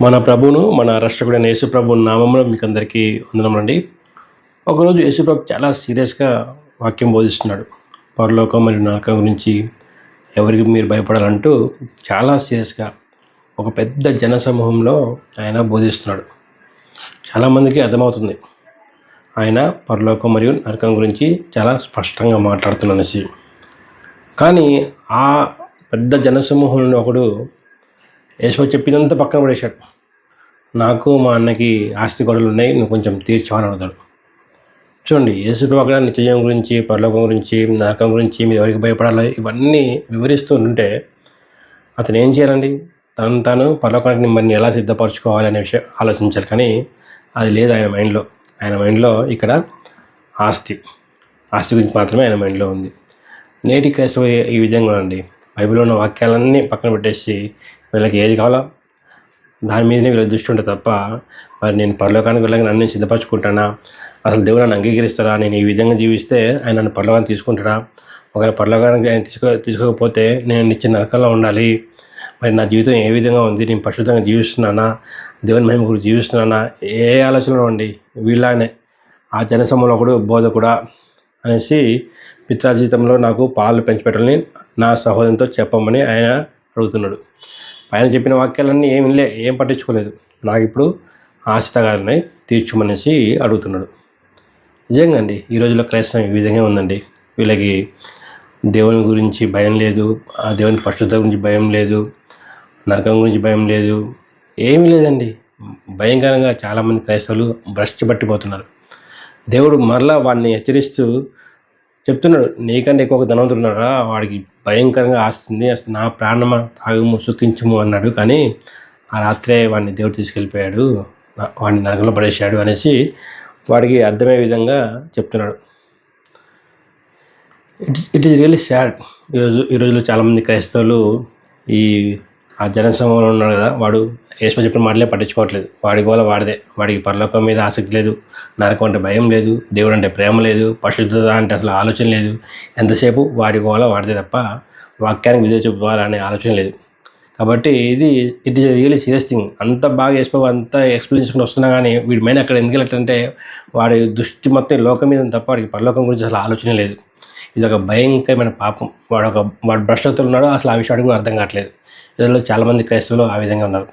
మన ప్రభువును మన రక్షకుడైన యేసుప్రభు నామంలో మీకు అందరికీ వందనమండి ఒకరోజు యేసుప్రభు చాలా సీరియస్గా వాక్యం బోధిస్తున్నాడు. పరలోకం మరియు నరకం గురించి ఎవరికి మీరు భయపడాలంటూ చాలా సీరియస్గా ఒక పెద్ద జనసమూహంలో ఆయన బోధిస్తున్నాడు. చాలామందికి అర్థమవుతుంది. ఆయన పరలోకం మరియు నరకం గురించి చాలా స్పష్టంగా మాట్లాడుతున్నసి కానీ ఆ పెద్ద జనసమూహంలో ఒకడు యేసు చెప్పినంత పక్కన పడేశాడు. నాకు మా అన్నకి ఆస్తి గొడవలు ఉన్నాయి నువ్వు కొంచెం తీర్చావని అడుగుతాడు. చూడండి యేసుప్రభు అక్కడ నిత్యజయం గురించి పరలోకం గురించి నరకం గురించి మీరు ఎవరికి భయపడాలి ఇవన్నీ వివరిస్తూ ఉంటే అతను ఏం చేయాలండి? తను తాను పరలోకానికి మరి ఎలా సిద్ధపరచుకోవాలి అనే విషయం ఆలోచించాలి కానీ అది లేదు ఆయన మైండ్లో. ఆయన మైండ్లో ఇక్కడ ఆస్తి. ఆస్తి గురించి మాత్రమే ఆయన మైండ్లో ఉంది. నేటి క్రైస్తవ ఈ విధంగా అండి బైబిల్లో ఉన్న వాక్యాలన్నీ పక్కన పెట్టేసి వీళ్ళకి ఏది కావాలో దాని మీదనే వీళ్ళ దృష్టి ఉంటుంది తప్ప మరి నేను పరలోకానికి వెళ్ళగా నన్ను సిద్ధపరచుకుంటానా? అసలు దేవుడు నన్ను అంగీకరిస్తారా నేను ఈ విధంగా జీవిస్తే ఆయన నన్ను పరలోకానికి తీసుకుంటాడా? ఒకవేళ పరలోకానికి ఆయన తీసుకో తీసుకోకపోతే నేను నిత్య నరకంలో ఉండాలి. మరి నా జీవితం ఏ విధంగా ఉంది? నేను పరిశుద్ధంగా జీవిస్తున్నానా? దేవుని మహిమ గురించి జీవిస్తున్నానా? ఏ ఆలోచనలు ఉండి? వీళ్ళనే ఆ జనసమూలకుడు బోధకుడా అనేసి పిత్రాజీతంలో నాకు పాలు పెంచిపెట్టాలని నా సహోదరంతో చెప్పమని ఆయన అడుగుతున్నాడు. ఆయన చెప్పిన వాక్యాలన్నీ ఏమి లే ఏం పట్టించుకోలేదు. నాకు ఇప్పుడు ఆశతగాలని తీర్చుమనేసి అడుగుతున్నాడు. నిజంగా అండి ఈ రోజుల్లో క్రైస్తవం ఈ విధంగా ఉందండి. వీళ్ళకి దేవుని గురించి భయం లేదు ఆ దేవుని పరిశుద్ధ గురించి భయం లేదు నరకం గురించి భయం లేదు ఏమీ లేదండి. భయంకరంగా చాలామంది క్రైస్తవులు భ్రష్టి పట్టిపోతున్నారు. దేవుడు మరలా వాడిని హెచ్చరిస్తూ చెప్తున్నాడు నీకంటే ఎక్కువ ధనవంతుడు ఉన్నాడా? వాడికి భయంకరంగా ఆస్తుంది అసలు నా ప్రాణమా? తాగుము సుఖించుము అన్నాడు. కానీ ఆ రాత్రే వాడిని దేవుడు తీసుకెళ్ళిపోయాడు. వాడిని నరకంలో పడేశాడు అనేసి వాడికి అర్థమయ్యే విధంగా చెప్తున్నాడు. It it is really sad ఈరోజు ఈ రోజుల్లో చాలామంది క్రైస్తవులు ఈ ఆ జనసమూహంలో ఉన్నాడు కదా వాడు ఏసుమ చెప్పిన మాటలే పట్టించుకోవట్లేదు. వాడి గోల వాడిదే. వాడికి పరలోకం మీద ఆసక్తి లేదు నరకం అంటే భయం లేదు దేవుడు అంటే ప్రేమ లేదు పరిశుద్ధత అంటే అసలు ఆలోచన లేదు. ఎంతసేపు వాడి గోల వాడితే తప్ప వాక్యానికి విధులు చూపాలనే ఆలోచన లేదు. కాబట్టి ఇది it is really serious thing అంత బాగా వేసుకో అంత ఎక్స్ప్లెయిన్ చేసుకుని వస్తున్నా కానీ వీడి మైండ్ అక్కడ ఎందుకు వెళ్ళటంటే వాడి దృష్టి మొత్తం లోకం మీద తప్ప వాడికి పరలోకం గురించి అసలు ఆలోచన లేదు. ఇది ఒక భయంకరమైన పాపం. వాడు ఒక వాడు భ్రష్టతలు ఉన్నాడు అసలు ఆ విషయం కూడా అర్థం కావట్లేదు. ఇదిలో చాలామంది క్రైస్తవులు ఆ విధంగా ఉన్నారు.